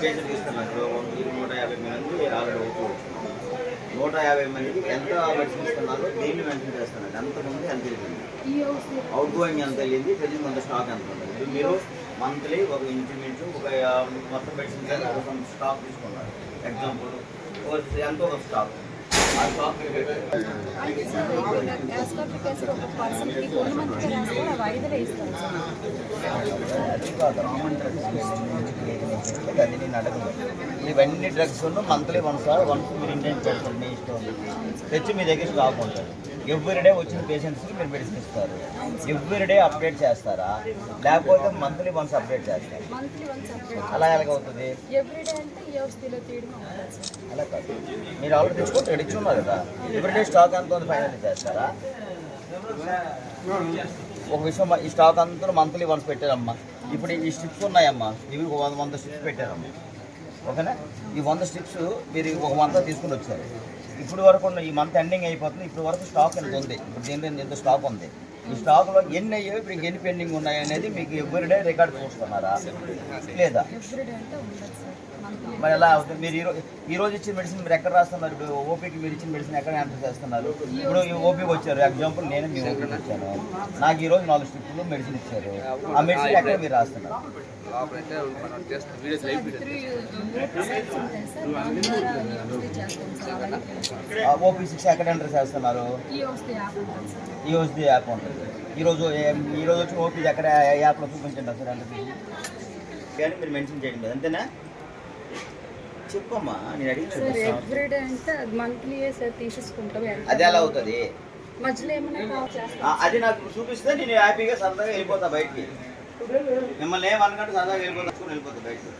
Patient ఇస్తున్నారు నూట యాభై మంది ఆల్రెడీ నూట యాభై మందికి ఎంత మెడిసిన్ ఇస్తున్నారో దీన్ని మెన్షన్ చేస్తున్నారు ఎంతమంది ఎంత వెళ్ళింది అవుట్ గోయింగ్ ఎంత వెళ్ళింది తెలియదు కొంత స్టాక్ ఎంత ఉంది మీరు మంత్లీ ఒక ఇంచుమించు ఒక మొత్తం మెడిసిన్ స్టాక్ తీసుకున్నారు ఎగ్జాంపుల్ ఎంత ఒక స్టాక్ అంటే సార్ ఒక పర్సన్కి కొన్ని మందికి రాస్తే అవి ఐదులే ఇస్తాం సార్ అది కాదు డ్రగ్స్ అది నేను అడగను ఇవన్నీ drugs monthly one sir one మీరు ఇంటెంట్ పెడతారు మీ ఇష్టం తెచ్చి మీ దగ్గర స్టాక్ ఉంటారు ఎవ్రీడే వచ్చిన పేషెంట్స్కి మీరు మెడిసిన్ ఇస్తారు. ఎవ్రీడే అప్డేట్ చేస్తారా? లేకపోతే మంత్లీ వన్స్ అప్డేట్ చేస్తారు? అలా ఎలాగవుతుంది అలా కాదు. మీరు ఆల్రెడీ తెచ్చుకుంటే తెచ్చున్నారు కదా. ఎవ్రీడే స్టాక్ ఎంత ఉంది ఫైనల్ చేస్తారా? ఒక విషయం ఈ స్టాక్ అంతా మంత్లీ వన్స్ పెట్టారమ్మా. ఇప్పుడు ఈ స్ట్రిప్స్ ఉన్నాయమ్మా. ఇవి ఒక వంద వంద స్ట్రిప్స్ పెట్టారమ్మా. ఓకేనా? ఈ వంద స్ట్రిప్స్ మీరు ఒక మంత్ తీసుకుని వచ్చారు. ఇప్పుడు వరకు ఈ మంత్ ఎండింగ్ అయిపోతుంది. ఇప్పుడు వరకు స్టాక్ ఎంత ఉంది. ఇప్పుడు దీంట్లో ఎంత స్టాక్ ఉంది. ఈ స్టాక్లో ఎన్ని అయ్యాయి ఇప్పుడు ఇంక ఎన్ని పెండింగ్ ఉన్నాయి అనేది మీకు ఎవ్రీడే రికార్డ్ చూస్తున్నారా లేదా మరి ఎలా అవుతుంది మీరు ఈ రోజు ఇచ్చిన మెడిసిన్ మీరు ఎక్కడ రాస్తున్నారు ఇప్పుడు ఓపీకి మీరు ఇచ్చిన మెడిసిన్ ఎక్కడ ఎంటర్ చేస్తున్నారు ఇప్పుడు ఈ ఓపీకి వచ్చారు ఎగ్జాంపుల్ నేను మీ ఓపీకి వచ్చాను నాకు ఈరోజు నాలుగు స్ట్రిప్లు మెడిసిన్ ఇచ్చారు ఆ మెడిసిన్ ఎక్కడ మీరు రాస్తున్నారు ఆ ఓపీ సిక్స్ ఎక్కడ ఎంటర్ చేస్తున్నారు ఈ వస్తే యాప్ ఉంటుంది సార్ ఈ రోజు యాప్ ఉంటుంది ఈ రోజు ఏ- ఈ రోజు వచ్చిన ఓపీ ఎక్కడ ఏ యాప్లో చూపించండి సార్ అంటే. కానీ మీరు మెన్షన్ చేయండి అంతేనా? చెప్పమ్మా నేను అడిగి ఎవ్రీడే అంటే అది మంత్లీ సార్ తీసేసుకుంటాం అది ఎలా అవుతుంది? అది నాకు చూపిస్తే నేను హ్యాపీగా సరదాగా వెళ్ళిపోతా బయటికి. మిమ్మల్ని ఏమనుకుంటే సరదాగా వెళ్ళిపోతా వెళ్ళిపోతా బయటికి.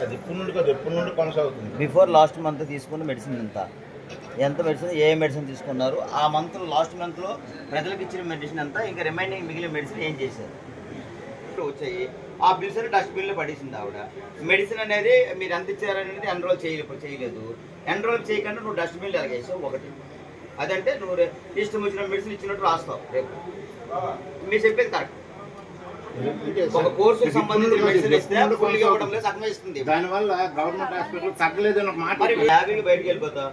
అది ఇప్పుడు నుండి నుండి కొనసాగుతుంది? బిఫోర్ లాస్ట్ మంత్ తీసుకున్న మెడిసిన్ ఎంత ఎంత మెడిసిన్ ఏ మెడిసిన్ తీసుకున్నారు ఆ మంత్ లాస్ట్ మంత్లో ప్రజలకు ఇచ్చిన మెడిసిన్ ఎంత ఇంకా రిమైనింగ్ మిగిలిన మెడిసిన్ ఏం చేశారు? వచ్చాయి. ఆ బిల్స్ డస్ట్బిన్లో పడేసింది ఆవిడ. మెడిసిన్ అనేది మీరు ఎంత ఇచ్చారనేది ఎన్రోల్ చేయలేదు చేయలేదు. ఎన్రోల్ చేయకుండా నువ్వు డస్ట్బిన్లో ఎలాగేసావు? ఒకటి. అదంటే నువ్వు ఇష్టం వచ్చిన మెడిసిన్ ఇచ్చినట్టు రాస్తావు రేపు. మీరు చెప్పేది కరెక్ట్ ఒక కోర్సుకి సంబంధించిన మెడిసిన్ ఇస్తే ఫుల్గా ఇవ్వడం లేదు సగమే ఇస్తుంది. దానివల్ల గవర్నమెంట్ హాస్పిటల్ మాట మరి హ్యాపీగా బయటికి వెళ్ళిపోతా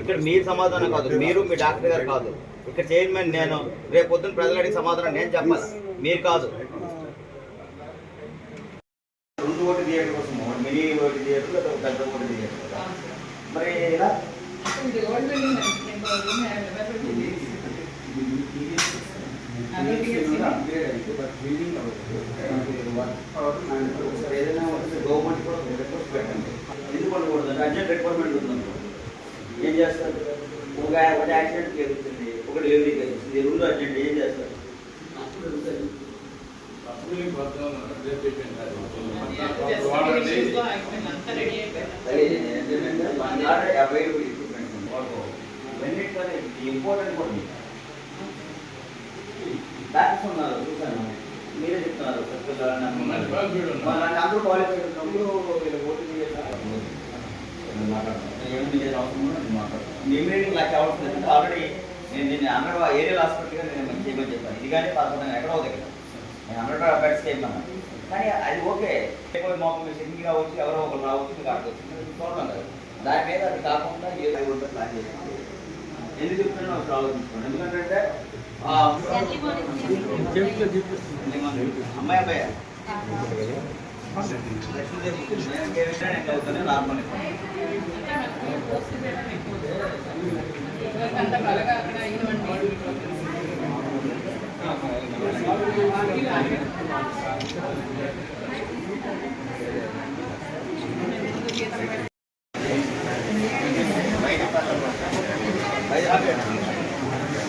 ఇక్కడ మీరు సమాధానం కాదు మీరు మీ డాక్టర్ గారు కాదు. ఇక్కడ చైర్మన్ నేను రేపు పొద్దున్న ప్రజలు అడిగే సమాధానం నేను చెప్పాలి మీరు కాదు. రెండు ఓటు థియేటర్ కోసం ఒకటి మినీ ఓటు థియేటర్ లేదా ఒక పెద్ద ఓటు థియేటర్ కదా మరి ఇలా ఏదైనా ఒకటి గవర్నమెంట్ కూడా ఒక రిక్వెస్ట్ పెట్టండి అర్జెంట్ రిక్వైర్మెంట్ ఉందనుకో ఏం చేస్తారు? ఒక ఒకటి యాక్సిడెంట్ జరుగుతుంది. ఒకటి డెలివరీ జరుగుతుంది రెండు అర్జెంట్. ఏం చేస్తారు? ఇంపార్టెంట్ కూడా ఉంది. డాక్టర్స్ ఉన్నారు చూసాను మీరే చెప్తున్నారు అందరూ క్వాలిఫైడ్ ఉన్నప్పుడు వీళ్ళు ఓటు లేదు అవసరం కూడా నేను నాకు ఆల్రెడీ నేను దీన్ని హండ్రెడ్ ఏరియల్ హాస్పిటల్గా నేను మంచి చేయమని చెప్పాను. ఇది కానీ పదకొండు ఎక్కడో దగ్గర. నేను హండ్రెడ్ బెడ్స్ చేయమన్నాను కానీ అది ఓకే. ఎక్కువ మాకు సింగిల్గా వచ్చి ఎవరో ఒకరు రావచ్చు మీకు అక్కడ వచ్చి చూడడం కదా. దాని మీద అది కాకుండా ఏదో ఉంటే ప్లాన్ చేసి ఎందుకు చెప్తున్నా ఒకసారి ఆలోచించుకోండి. ఎందుకంటే అమ్మాయి అబ్బాయి?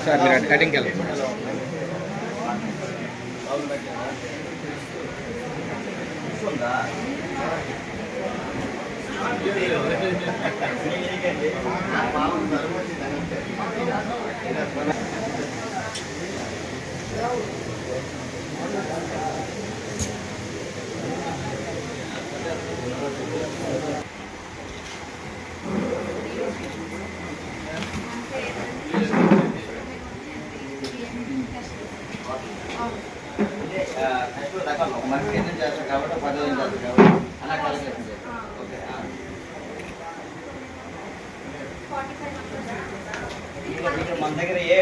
సార్ మీరు కటింగ్కి వెళ్ళండి ఉందా చెప్పాలి ఎన్ని చేస్తారు కాబట్టి ఒక పది రోజులు చేస్తారు కాబట్టి అలా ఓకే మన దగ్గర ఏ